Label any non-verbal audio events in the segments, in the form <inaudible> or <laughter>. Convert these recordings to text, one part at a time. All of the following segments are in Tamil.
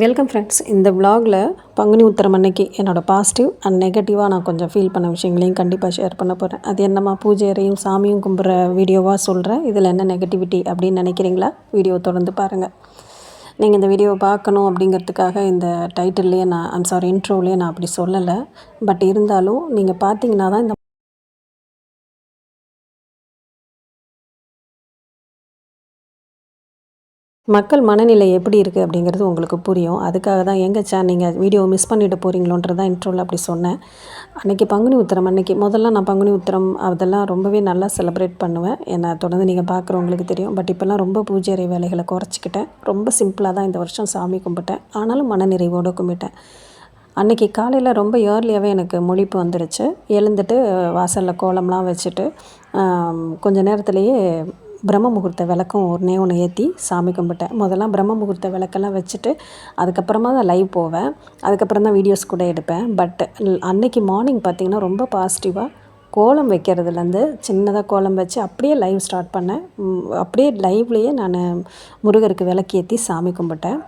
வெல்கம் ஃப்ரெண்ட்ஸ் இந்த விலாகில் பங்குனி உத்தரம் அன்னைக்கு என்னோடய பாசிட்டிவ் அண்ட் நெகட்டிவாக நான் கொஞ்சம் ஃபீல் பண்ண விஷயங்களையும் கண்டிப்பாக ஷேர் பண்ண போகிறேன் அது என்னம்மா பூஜையறையும் சாமியும் கும்பிட்ற வீடியோவாக சொல்கிறேன் இதில் என்ன நெகட்டிவிட்டி அப்படின்னு நினைக்கிறீங்களா? வீடியோ தொடர்ந்து பாருங்கள் நீங்கள் இந்த வீடியோவை பார்க்கணும் அப்படிங்கிறதுக்காக இந்த டைட்டில்லையே நான் ஐம் சாரி இன்ட்ரோவிலே நான் அப்படி சொல்லலை. பட் இருந்தாலும் நீங்கள் பார்த்தீங்கன்னா தான் இந்த மக்கள் மனநிலை எப்படி இருக்குது அப்படிங்கிறது உங்களுக்கு புரியும். அதுக்காக தான் எங்கே சார் நீங்கள் வீடியோ மிஸ் பண்ணிட்டு போகிறீங்களோன்றது தான் இன்ட்ரோவில் அப்படி சொன்னேன். அன்றைக்கி பங்குனி உத்திரம் அன்றைக்கி முதல்ல நான் பங்குனி உத்திரம் அதெல்லாம் ரொம்பவே நல்லா செலிப்ரேட் பண்ணுவேன். என்னை தொடர்ந்து நீங்கள் பார்க்குறவங்களுக்கு தெரியும். பட் இப்போல்லாம் ரொம்ப பூஜை அறை வேலைகளை குறைச்சிக்கிட்டேன். ரொம்ப சிம்பிளாக தான் இந்த வருஷம் சாமி கும்பிட்டேன். ஆனாலும் மனநிறைவோடு கும்பிட்டேன். அன்றைக்கி காலையில் ரொம்ப ஏர்லியாகவே எனக்கு முழிப்பு வந்துடுச்சு எழுந்துட்டு வாசலில் கோலம்லாம் வச்சுட்டு கொஞ்ச நேரத்துலேயே பிரம்ம முகூர்த்த விளக்கம் ஒன்றே ஒன்று ஏற்றி சாமி கும்பிட்டேன். முதல்லாம் பிரம்ம முகூர்த்த விளக்கெல்லாம் வச்சுட்டு அதுக்கப்புறமா தான் லைவ் போவேன். அதுக்கப்புறம் தான் வீடியோஸ் கூட எடுப்பேன். பட் அன்னைக்கு மார்னிங் பார்த்திங்கன்னா ரொம்ப பாசிட்டிவாக கோலம் வைக்கிறதுலேருந்து சின்னதாக கோலம் வச்சு அப்படியே லைவ் ஸ்டார்ட் பண்ணேன். அப்படியே லைவ்லேயே நான் முருகருக்கு விளக்கேற்றி சாமி கும்பிட்டேன்.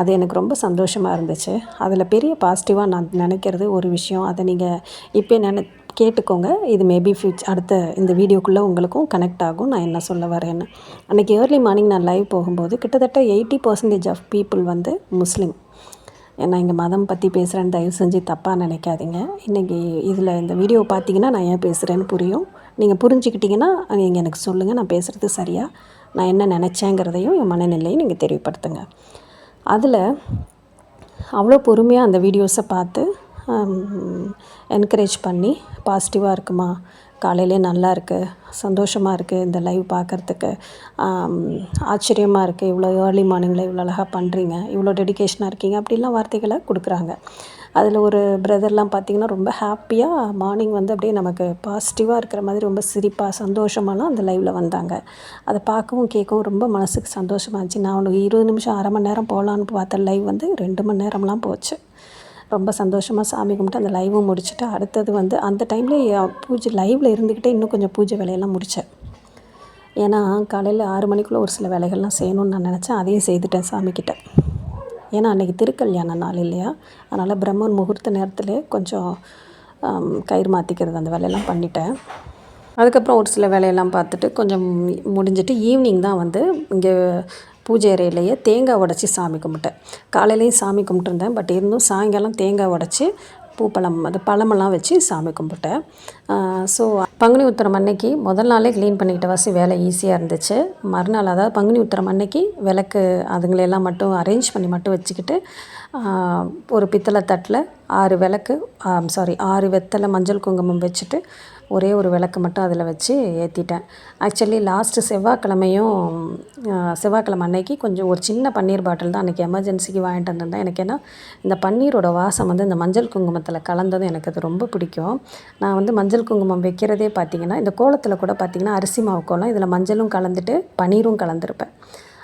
அது எனக்கு ரொம்ப சந்தோஷமாக இருந்துச்சு. அதில் பெரிய பாசிட்டிவாக நான் நினைக்கிறது ஒரு விஷயம். அதை நீங்கள் இப்போ நினை கேட்டுக்கோங்க. இது மேபி ஃபியூச் அடுத்த இந்த வீடியோக்குள்ளே உங்களுக்கும் கனெக்ட் ஆகும். நான் என்ன சொல்ல வரேன்னு. அன்றைக்கி ஏர்லி மார்னிங் நான் லைவ் போகும்போது கிட்டத்தட்ட எயிட்டி பர்சன்டேஜ் ஆஃப் பீப்புள் வந்து முஸ்லீம். நான் இங்கே மதம் பற்றி பேசுகிறேன்னு தயவு செஞ்சு தப்பாக நினைக்காதீங்க. இன்றைக்கி இதில் இந்த வீடியோ பார்த்தீங்கன்னா நான் ஏன் பேசுகிறேன்னு புரியும். நீங்கள் புரிஞ்சுக்கிட்டிங்கன்னா நீங்கள் எனக்கு சொல்லுங்கள் நான் பேசுகிறது சரியாக நான் என்ன நினச்சேங்கிறதையும் என் மனநிலையும் நீங்கள் தெரியப்படுத்துங்க. அதில் அவ்வளோ பொறுமையாக அந்த வீடியோஸை பார்த்து என்கரேஜ் பண்ணி பாசிட்டிவாக இருக்குமா? காலையிலே நல்லா இருக்குது சந்தோஷமாக இருக்குது இந்த லைவ் பார்க்குறதுக்கு ஆச்சரியமாக இருக்குது இவ்வளோ ஏர்லி மார்னிங்கில் இவ்வளோ அழகாக பண்ணுறீங்க இவ்வளோ டெடிக்கேஷனாக இருக்கீங்க. அப்படிலாம் வார்த்தைகளை கொடுக்குறாங்க. அதில் ஒரு பிரதர்லாம் பார்த்திங்கன்னா ரொம்ப ஹாப்பியாக மார்னிங் வந்து அப்படியே நமக்கு பாசிட்டிவாக இருக்கிற மாதிரி ரொம்ப சிரிப்பாக சந்தோஷமாலாம் அந்த லைவில் வந்தாங்க. அதை பார்க்கவும் கேட்கவும் ரொம்ப மனசுக்கு சந்தோஷமாக இருந்துச்சு. நான் ஒன்று இருபது நிமிஷம் அரை மணி நேரம் போகலான்னு பார்த்த லைவ் வந்து ரெண்டு மணி நேரம்லாம் போச்சு. ரொம்ப சந்தோஷமாக சாமி கும்பிட்டு அந்த லைவும் முடிச்சுட்டு அடுத்தது வந்து அந்த டைம்லேயே பூஜை லைவில் இருந்துக்கிட்டே இன்னும் கொஞ்சம் பூஜை வேலையெல்லாம் முடித்தேன் ஏன்னா காலையில் ஆறு மணிக்குள்ளே ஒரு சில வேலைகள்லாம் செய்யணும்னு நான் நினச்சேன். அதையும் செய்துட்டேன் சாமிக்கிட்ட ஏன்னா அன்றைக்கி திருக்கல்யாண நாள் இல்லையா? அதனால் பிரம்மன் முகூர்த்த நேரத்தில் கொஞ்சம் கயிறு மாற்றிக்கிறது அந்த வேலையெல்லாம் பண்ணிட்டேன். அதுக்கப்புறம் ஒரு சில வேலையெல்லாம் பார்த்துட்டு கொஞ்சம் முடிஞ்சிட்டு ஈவினிங் தான் வந்து இங்கே பூஜை அறையிலேயே தேங்காய் உடச்சி சாமி கும்பிட்டேன். காலையிலையும் சாமி கும்பிட்டுருந்தேன். பட் இருந்தும் சாயங்காலம் தேங்காய் உடச்சி பூப்பழம் அது பழமெல்லாம் வச்சு சாமி கும்பிட்டேன். ஸோ பங்குனி உத்திரம் அன்னைக்கு முதல் நாளே க்ளீன் பண்ணிக்கிட்ட வாசி வேலை ஈஸியாக இருந்துச்சு. மறுநாள் அதாவது பங்குனி உத்திரம் அன்னைக்கு விளக்கு அதுங்களெல்லாம் மட்டும் அரேஞ்ச் பண்ணி மட்டும் வச்சுக்கிட்டு ஒரு பித்தளை தட்டில் ஆறு விளக்கு சாரி ஆறு வெத்தலை மஞ்சள் குங்குமம் வச்சுட்டு ஒரே ஒரு விளக்கு மட்டும் அதில் வச்சு ஏற்றிட்டேன் ஆக்சுவலி லாஸ்ட்டு செவ்வாய்க்கிழமையும் செவ்வாய்க்கிழமை அன்னைக்கு கொஞ்சம் ஒரு சின்ன பன்னீர் பாட்டில் தான் அன்றைக்கி எமர்ஜென்சிக்கு வாங்கிட்டு வந்திருந்தேன். எனக்கு ஏன்னா இந்த பன்னீரோட வாசம் வந்து இந்த மஞ்சள் குங்குமத்தில் கலந்ததும் எனக்கு அது ரொம்ப பிடிக்கும். நான் வந்து மஞ்சள் குங்குமம் வைக்கிறதே பார்த்திங்கன்னா இந்த கோலத்தில் கூட பார்த்திங்கன்னா அரிசி மாவு கோலம் இதில் மஞ்சளும் கலந்துட்டு பன்னீரும் கலந்துருப்பேன்.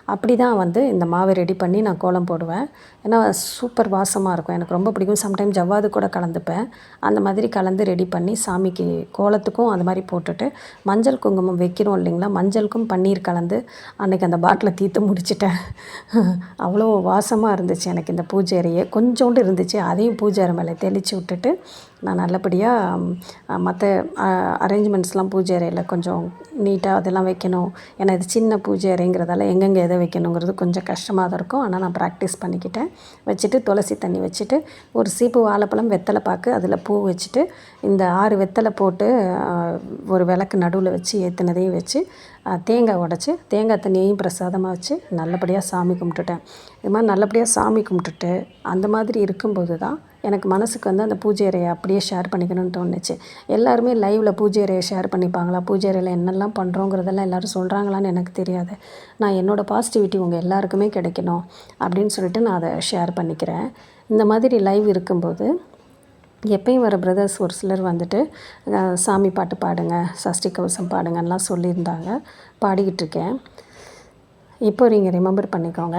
அப்படி தான் வந்து இந்த மாவை ரெடி பண்ணி நான் கோலம் போடுவேன். ஏன்னா சூப்பர் வாசமாக இருக்கும். எனக்கு ரொம்ப பிடிக்கும். சம்டைம் ஜவ்வாது கூட கலந்துப்பேன். அந்த மாதிரி கலந்து ரெடி பண்ணி சாமிக்கு கோலத்துக்கும் அந்த மாதிரி போட்டுட்டு மஞ்சள் குங்குமம் வைக்கிறோம் இல்லைங்களா? மஞ்சளுக்கும் பன்னீர் கலந்து அன்றைக்கி அந்த பாட்டிலை தீர்த்து முடிச்சிட்டேன். <laughs> அவ்வளோ வாசமாக இருந்துச்சு எனக்கு இந்த பூஜை அறையே. கொஞ்சோண்டு இருந்துச்சு. அதையும் பூஜை அறை மேலே தெளித்து விட்டுட்டு நான் நல்லபடியாக மற்ற அரேஞ்ச்மெண்ட்ஸ்லாம் பூஜை அறையில் கொஞ்சம் நீட்டாக அதெல்லாம் வைக்கணும். ஏன்னா இது சின்ன பூஜை அறைங்கிறதால எங்கெங்கே எதை வைக்கணுங்கிறது கொஞ்சம் கஷ்டமாக தான் இருக்கும். ஆனால் நான் ப்ராக்டிஸ் பண்ணிக்கிட்டேன். வச்சுட்டு துளசி தண்ணி வச்சுட்டு ஒரு சீப்பு வாழைப்பழம் வெத்தலை பாக்கு அதில் பூ வச்சுட்டு இந்த ஆறு வெத்தலை போட்டு ஒரு விளக்கு நடுவில் வச்சு ஏற்றுனதையும் வச்சு தேங்காய் உடச்சி தேங்காய் தண்ணியையும் பிரசாதமாக வச்சு நல்லபடியாக சாமி கும்பிட்டுட்டேன். இது மாதிரி நல்லபடியாக சாமி கும்பிட்டுட்டு அந்த மாதிரி இருக்கும்போது தான் எனக்கு மனசுக்கு வந்து அந்த பூஜை அறையை அப்படியே ஷேர் பண்ணிக்கணும்னு தோணுச்சு. எல்லாருமே லைவில் பூஜை அறையை ஷேர் பண்ணிப்பாங்களா? பூஜை அறையில் என்னெல்லாம் பண்ணுறோங்கிறதெல்லாம் எல்லோரும் சொல்கிறாங்களான்னு எனக்கு தெரியாது. நான் என்னோடய பாசிட்டிவிட்டி உங்கள் எல்லாருக்குமே கிடைக்கணும் அப்படின்னு சொல்லிட்டு நான் அதை ஷேர் பண்ணிக்கிறேன். இந்த மாதிரி லைவ் இருக்கும்போது எப்பயும் வர பிரதர்ஸ் ஒரு சிலர் வந்துட்டு சாமி பாட்டு பாடுங்க சஷ்டி கவசம் பாடுங்கலாம் சொல்லியிருந்தாங்க. பாடிக்கிட்டு இருக்கேன். இப்போ நீங்கள் ரிமெம்பர் பண்ணிக்கோங்க.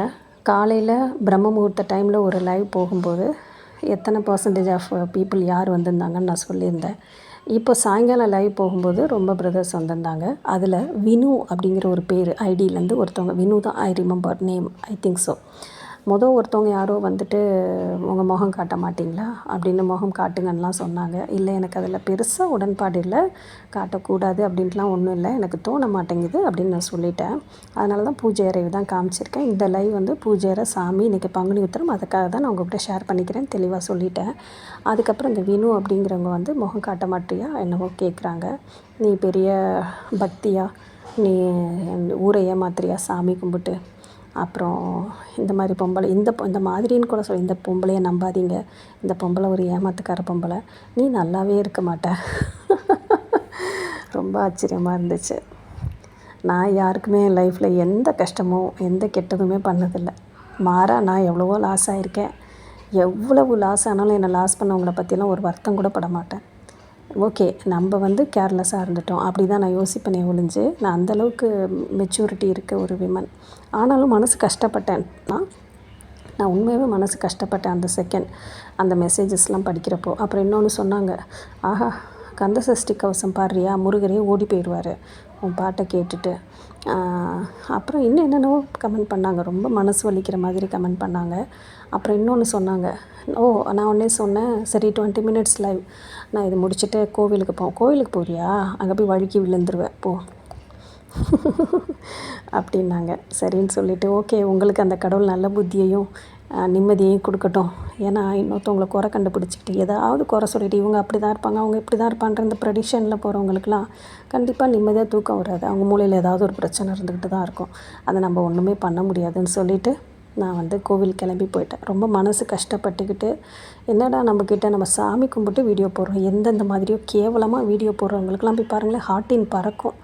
காலையில் பிரம்ம முகூர்த்த டைமில் ஒரு லைவ் போகும்போது எத்தனை பர்சன்டேஜ் ஆஃப் பீப்புள் யார் வந்திருந்தாங்கன்னு நான் சொல்லியிருந்தேன். இப்போ சாயங்காலம் லைவ் போகும்போது ரொம்ப பிரதர்ஸ் வந்திருந்தாங்க. அதில் வினு அப்படிங்கிற ஒரு பேர் ஐடியிலேருந்து ஒருத்தவங்க வினு தான் I remember name I think so மொதல் ஒருத்தவங்க யாரோ வந்துட்டு உங்கள் முகம் காட்ட மாட்டிங்களா? அப்படின்னு முகம் காட்டுங்கன்னுலாம் சொன்னாங்க. இல்லை எனக்கு அதில் பெருசாக உடன்பாடு இல்லை. காட்டக்கூடாது அப்படின்ட்டுலாம் ஒன்றும் இல்லை. எனக்கு தோண மாட்டேங்குது அப்படின்னு நான் சொல்லிட்டேன். அதனால தான் பூஜை அறை தான் காமிச்சிருக்கேன். இந்த லைவ் வந்து பூஜை அறை சாமி இன்றைக்கி பங்குனி உத்திரம். அதுக்காக தான் நான் உங்கள்கிட்ட ஷேர் பண்ணிக்கிறேன் தெளிவாக சொல்லிட்டேன். அதுக்கப்புறம் இந்த வினு அப்படிங்கிறவங்க வந்து முகம் காட்ட மாட்டியா? என்னவோ கேட்குறாங்க நீ பெரிய பக்தியாக நீ ஊரை ஏமாத்துறியா? சாமி கும்பிட்டு? அப்புறம் இந்த மாதிரி பொம்பளை இந்த இந்த மாதிரின்னு கூட சொல்லி இந்த பொம்பளையை நம்பாதீங்க. இந்த பொம்பளை ஒரு ஏமாத்துக்கார பொம்பளை. நீ நல்லாவே இருக்க மாட்ட. ரொம்ப ஆச்சரியமாக இருந்துச்சு. நான் யாருக்குமே என் லைஃப்பில் எந்த கஷ்டமும் எந்த கெட்டதுமே பண்ணதில்லை. மாறாக நான் எவ்வளவோ லாஸ் ஆகியிருக்கேன் எவ்வளவு லாஸ் ஆனாலும் என்னை லாஸ் பண்ணவங்கள பற்றிலாம் ஒரு வருத்தம் கூட பட மாட்டேன். ஓகே நம்ம வந்து கேர்லெஸ்ஸாக இருந்துட்டோம். அப்படி தான் நான் யோசிப்பேனே ஒழிஞ்சு நான் அந்தளவுக்கு மெச்சூரிட்டி இருக்க ஒரு விமன் ஆனாலும் மனசு கஷ்டப்பட்டேன். நான் உண்மையாகவே மனசு கஷ்டப்பட்டேன் அந்த செகண்ட் அந்த மெசேஜஸ்லாம் படிக்கிறப்போ. அப்புறம் இன்னொன்று சொன்னாங்க ஆஹா கந்த சஷ்டி கவசம் பாடுறியா முருகரே ஓடி போயிடுவார் உன் பாட்டை கேட்டுட்டு அப்புறம் இன்னும் என்னென்னவோ கமெண்ட் பண்ணாங்க. ரொம்ப மனசு வலிக்கிற மாதிரி கமெண்ட் பண்ணாங்க. அப்புறம் இன்னொன்று சொன்னாங்க. ஓ நான் உடனே சொன்னேன் சரி டுவெண்ட்டி மினிட்ஸ் லைவ் நான் இது முடிச்சுட்டு கோவிலுக்கு போவோம் கோவிலுக்கு போறியா? அங்கே போய் வழுக்கி விழுந்துருவேன். போ. <laughs> அப்படின்னாங்க. சரின்னு சொல்லிவிட்டு ஓகே உங்களுக்கு அந்த கடவுள் நல்ல புத்தியையும் நிம்மதியையும் கொடுக்கட்டும். ஏன்னா இன்னொருத்தவங்களை குறை கண்டுபிடிச்சிக்கிட்டு ஏதாவது குறை சொல்லிட்டு இவங்க அப்படி தான் இருப்பாங்க அவங்க இப்படி தான் இருப்பான்ற இந்த ப்ரெடிஷனில் போகிறவங்களுக்குலாம் கண்டிப்பாக நிம்மதியாக தூக்கம் வராது. அவங்க மூலையில் ஏதாவது ஒரு பிரச்சனை இருந்துக்கிட்டு தான் இருக்கும். அதை நம்ம ஒன்றுமே பண்ண முடியாதுன்னு சொல்லிவிட்டு நான் வந்து கோவில் கிளம்பி போயிட்டேன். ரொம்ப மனசு கஷ்டப்பட்டுக்கிட்டு என்னடா நம்மக்கிட்ட நம்ம சாமி கும்பிட்டு வீடியோ போடுறோம். எந்தெந்த மாதிரியோ கேவலமாக வீடியோ போடுறவங்களுக்குலாம் போய் பாருங்களேன் ஹார்ட்டின் பறக்கும்.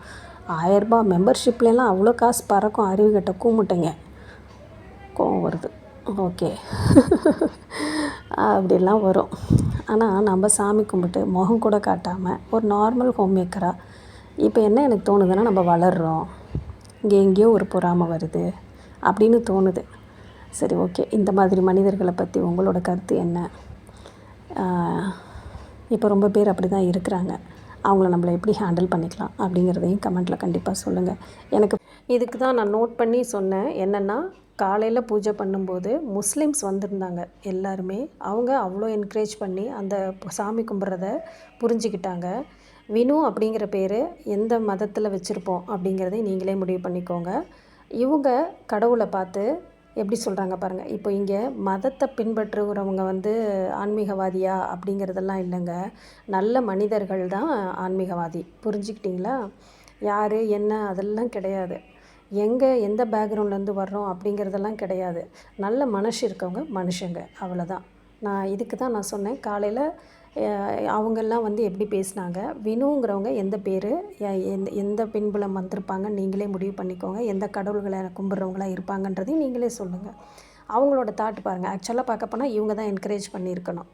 ஆயரரூபா மெம்பர்ஷிப்லாம் அவ்வளோ காசு பறக்கும். அறிவு கட்ட கூமுட்டைங்க. கோவம் வருது. ஓகே. அப்படிலாம் வரும். ஆனால் நம்ம சாமி கும்பிட்டு முகம் கூட காட்டாமல் ஒரு நார்மல் ஹோம் மேக்கராக இப்போ என்ன எனக்கு தோணுதுன்னா நம்ம வளர்கிறோம் இங்கே எங்கேயோ ஒரு பொறாமை வருது அப்படின்னு தோணுது. சரி ஓகே. இந்த மாதிரி மனிதர்களை பற்றி உங்களோட கருத்து என்ன? இப்போ ரொம்ப பேர் அப்படி தான் இருக்கிறாங்க. அவங்கள நம்மளை எப்படி ஹேண்டில் பண்ணிக்கலாம் அப்படிங்கிறதையும் கமெண்ட்டில் கண்டிப்பாக சொல்லுங்கள் எனக்கு இதுக்கு தான் நான் நோட் பண்ணி சொன்னேன். என்னென்னா காலையில் பூஜை பண்ணும்போது முஸ்லீம்ஸ் வந்திருந்தாங்க எல்லாருமே. அவங்க அவ்வளோ என்கரேஜ் பண்ணி அந்த சாமி கும்பிட்றத புரிஞ்சுக்கிட்டாங்க. வினு அப்படிங்கிற பேர் எந்த மதத்தில் வச்சுருப்போம் அப்படிங்கிறதையும் நீங்களே முடிவு பண்ணிக்கோங்க. இவங்க கடவுளை பார்த்து எப்படி சொல்கிறாங்க பாருங்கள் இப்போ இங்கே மதத்தை பின்பற்றுகிறவங்க வந்து ஆன்மீகவாதியா அப்படிங்கிறதெல்லாம் இல்லைங்க. நல்ல மனிதர்கள் தான் ஆன்மீகவாதி. புரிஞ்சுக்கிட்டிங்களா? யார் என்ன அதெல்லாம் கிடையாது. எங்கே எந்த பேக்ரவுண்ட்லேருந்து வர்றோம் அப்படிங்கிறதெல்லாம் கிடையாது. நல்ல மனசு இருக்கவங்க மனுஷங்க அவ்வளோதான் நான் இதுக்கு தான் நான் சொன்னேன். காலையில் அவங்கெல்லாம் வந்து எப்படி பேசினாங்க? வினுங்கிறவங்க எந்த பேர்? எந்த எந்த பின்புலம் வந்திருப்பாங்க நீங்களே முடிவு பண்ணிக்கோங்க. எந்த கடவுள்களை கும்பிட்றவங்களாம் இருப்பாங்கன்றதையும் நீங்களே சொல்லுங்கள் அவங்களோட தாட் பாருங்கள் ஆக்சுவலாக பார்க்க போனால் இவங்க தான் என்கரேஜ் பண்ணியிருக்கணும்.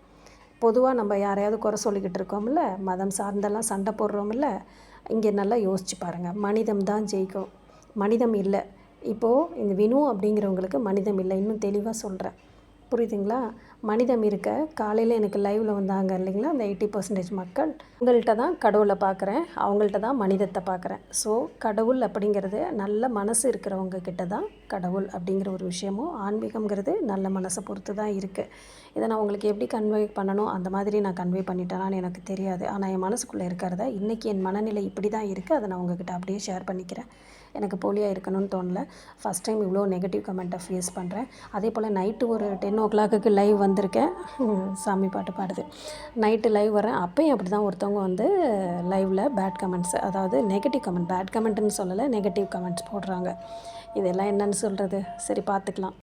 பொதுவாக நம்ம யாரையாவது குறை சொல்லிக்கிட்டு இருக்கோம்ல மதம் சார்ந்தெல்லாம் சண்டை போடுறோம்ல இங்கே நல்லா யோசிச்சு பாருங்கள் மனிதம் தான் ஜெயிக்கும். மனிதம் இல்லை. இப்போது இந்த வினு அப்படிங்கிறவங்களுக்கு மனிதம் இல்லை. இன்னும் தெளிவாக சொல்கிறேன் புரியுதுங்களா? மனிதம் இருக்க காலையில் எனக்கு லைவில் வந்தாங்க இல்லைங்களா? அந்த எயிட்டி பர்சன்டேஜ் மக்கள். உங்கள்கிட்ட தான் கடவுளை பார்க்குறேன். அவங்கள்ட்ட தான் மனிதத்தை பார்க்குறேன். ஸோ கடவுள் அப்படிங்கிறது நல்ல மனசு இருக்கிறவங்க கிட்ட தான் கடவுள் அப்படிங்கிற ஒரு விஷயமும் ஆன்மீகங்கிறது நல்ல மனசை பொறுத்து தான் இருக்குது இதை நான் உங்களுக்கு எப்படி கன்வே பண்ணணும்? அந்த மாதிரி நான் கன்வே பண்ணிட்டேனான்னு எனக்கு தெரியாது. ஆனால் என் மனசுக்குள்ளே இருக்கிறத இன்றைக்கி என் மனநிலை இப்படி தான் இருக்குது அதை நான் உங்ககிட்ட அப்படியே ஷேர் பண்ணிக்கிறேன். எனக்கு போலியாக இருக்கணும்னு தோணல. ஃபஸ்ட் டைம் இவ்வளோ நெகட்டிவ் கமெண்ட்டை ஃபேஸ் பண்ணுறேன் அதே போல் நைட்டு ஒரு டென் ஓ கிளாக்குக்கு லைவ் வந்திருக்கேன். சாமி பாட்டு பாடுது. நைட்டு லைவ் வரேன் அப்போயும் அப்படி தான் ஒருத்தவங்க வந்து லைவில் பேட் கமெண்ட்ஸ் அதாவது நெகட்டிவ் கமெண்ட் பேட் கமெண்ட்டுன்னு சொல்லலை நெகட்டிவ் கமெண்ட்ஸ் போடுறாங்க. இதெல்லாம் என்னன்னு சொல்கிறது சரி பார்த்துக்கலாம்.